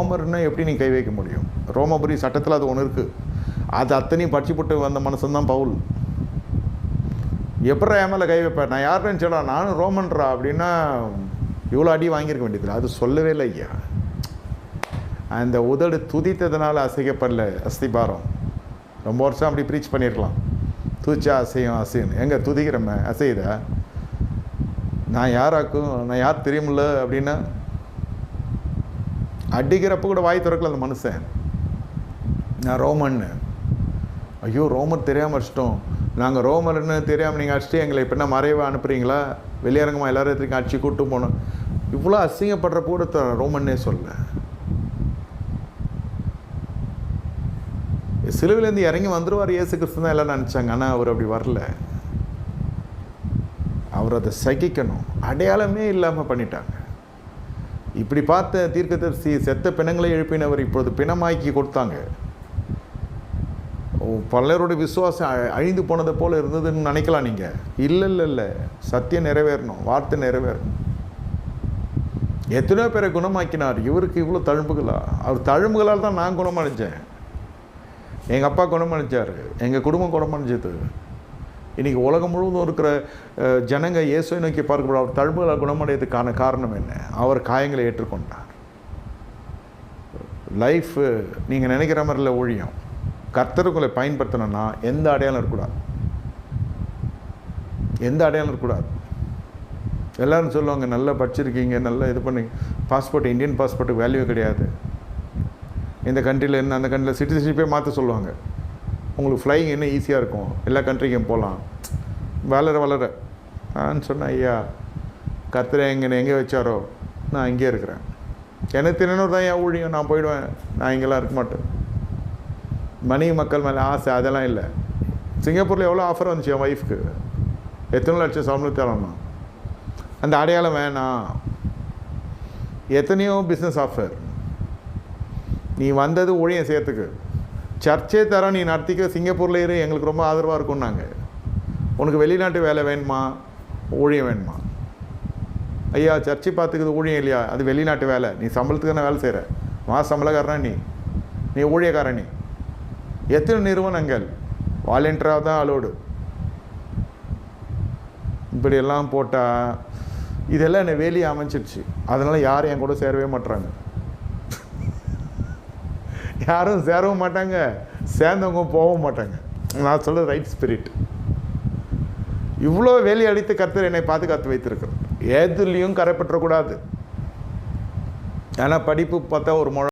ரோமர்னா எப்படி நீ கை வைக்க முடியும்? ரோமபுரி சட்டத்தில் அது ஒன்று இருக்குது அது அத்தனையும் படிச்சு போட்டு வந்த மனுஷன்தான் பவுல். எப்படா என் மேலே கை வைப்பேன் நான் யார் நினச்சடா நானும் ரோமன்றா அப்படின்னா இவ்வளோ அடி வாங்கியிருக்க வேண்டியதில்லை. அது சொல்லவே இல்லை ஐயா. அந்த உதடு துதித்ததுனால அசைக்கப்படல அஸ்திபாரம். ரொம்ப வருஷம் அப்படி ப்ரீச் பண்ணியிருக்கலாம். துதிச்சா அசையும் அசையும் எங்கே துதிக்கிறமே அசையுதா? நான் யாராக்கும் நான் யார் தெரியுமில்ல அப்படின்னா அடிக்கிறப்ப கூட வாய் திறக்கல அந்த மனுஷன். நான் ரோமன்னு. ஐயோ ரோமர் தெரியாமல் அடிச்சிட்டோம். நாங்கள் ரோமர்னு தெரியாமல் நீங்கள் அடிச்சுட்டு எங்களை இப்போ என்ன மறைவாக அனுப்புகிறீங்களா வெளியரங்கமாக எல்லாரும் எத்திரிக்கும் அடிச்சு கூட்டு போனோம்? இவ்வளோ அசிங்கப்படுறப்ப கூட ரோமன்னே சொல்ல சிலுவிலேருந்து இறங்கி வந்துருவார் இயேசு கிறிஸ்து தான் எல்லாம் நினச்சாங்க. ஆனால் அவர் அப்படி வரல. அவர் அதை சகிக்கணும். அடையாளமே இல்லாமல் பண்ணிட்டாங்க. இப்படி பார்த்த தீர்க்கதரிசி செத்த பிணங்களை எழுப்பினவர் இப்பொழுது பிணமாக்கி கொடுத்தாங்க. பலருடைய பலரோட விசுவாசம் அழிந்து போனதை போல் இருந்ததுன்னு நினைக்கலாம் நீங்கள் இல்லை இல்லை இல்லை சத்தியம் நிறைவேறணும் வார்த்தை நிறைவேறணும். எத்தனையோ பேரை குணமாக்கினார். இவருக்கு இவ்வளோ தழும்புகளா? அவர் தழும்புகளால் தான் நான் குணமடைஞ்சேன். எங்கள் அப்பா குணமடைஞ்சார். எங்கள் குடும்பம் குணமடைஞ்சது. இன்றைக்கி உலகம் முழுவதும் இருக்கிற ஜனங்க இயேசுவை நோக்கி பார்க்கப்பட அவர் தழும்புகளை குணமடையதுக்கான காரணம் என்ன? அவர் காயங்களை ஏற்றுக்கொண்டார். லைஃப் நீங்கள் நினைக்கிற மாதிரி இல்லை ஊழியம். கர்த்தருக்குள்ளே பயன்படுத்தணும்னா எந்த அடையாளம் இருக்கக்கூடாது. எந்த அடையாளம் இருக்கக்கூடாது. எல்லோரும் சொல்லுவாங்க நல்லா படிச்சிருக்கீங்க நல்லா இது பண்ணி பாஸ்போர்ட் இந்தியன் பாஸ்போர்ட்டுக்கு வேல்யூ கிடையாது. இந்த கண்ட்ரியில் என்ன அந்த கண்ட்ரியில் சிட்டிசன்ஷிப்பே மாற்ற சொல்லுவாங்க. உங்களுக்கு ஃப்ளைங் இன்னும் ஈஸியாக இருக்கும்? எல்லா கண்ட்ரிக்கும் போகலாம் வளர வளர. நான் சொன்னேன் ஐயா கத்திர எங்கே எங்கே வச்சாரோ? நான் இங்கே இருக்கிறேன். எனக்கு தினநூறு தான் என் ஊழியம்? நான் போயிடுவேன். நான் இங்கெல்லாம் இருக்க மாட்டேன். மணி மக்கள் மேலே ஆசை அதெல்லாம் இல்லை. சிங்கப்பூரில் எவ்வளோ ஆஃபர் வந்துச்சு என் ஒய்ஃப்க்கு எத்தனை லட்சம் சம்பளம் தரணும்? அந்த அடையாளம் வேணாம். எத்தனையோ பிஸ்னஸ் ஆஃபர் நீ வந்தது ஊழியம் செய்யறதுக்கு. சர்ச்சே தர நீ நடத்திக்க சிங்கப்பூரில் இரு எங்களுக்கு ரொம்ப ஆதரவாக இருக்கும்னாங்க உனக்கு வெளிநாட்டு வேலை வேணுமா? ஊழியம் வேணுமா? ஐயா சர்ச்சை பார்த்துக்குது ஊழியம் இல்லையா? அது வெளிநாட்டு வேலை. நீ சம்பளத்துக்கு தானே வேலை செய்கிற மா சம்பளக்காரனா நீ? நீ ஊழியக்காரன் நீ. எத்தனை நிறுவனங்கள்? வாலண்டியராக தான் அலோடு இப்படியெல்லாம் போட்டால் இதெல்லாம் என்னை வேலையை அமைச்சிருச்சு அதனால் யாரும் என் கூட சேரவே மாட்றாங்க. யாரும் சேரவும் மாட்டாங்க சேர்ந்தவங்க போகவும் மாட்டாங்க. நான் சொல்ல ரைட் ஸ்பிரிட் இவ்வளோ வேலி அடித்து கர்த்தர் என்னை பாதுகாத்து வைத்திருக்கிறார். எதுலேயும் கரைப்பற்றக்கூடாது ஆனால் படிப்பு பார்த்தா ஒரு மொழ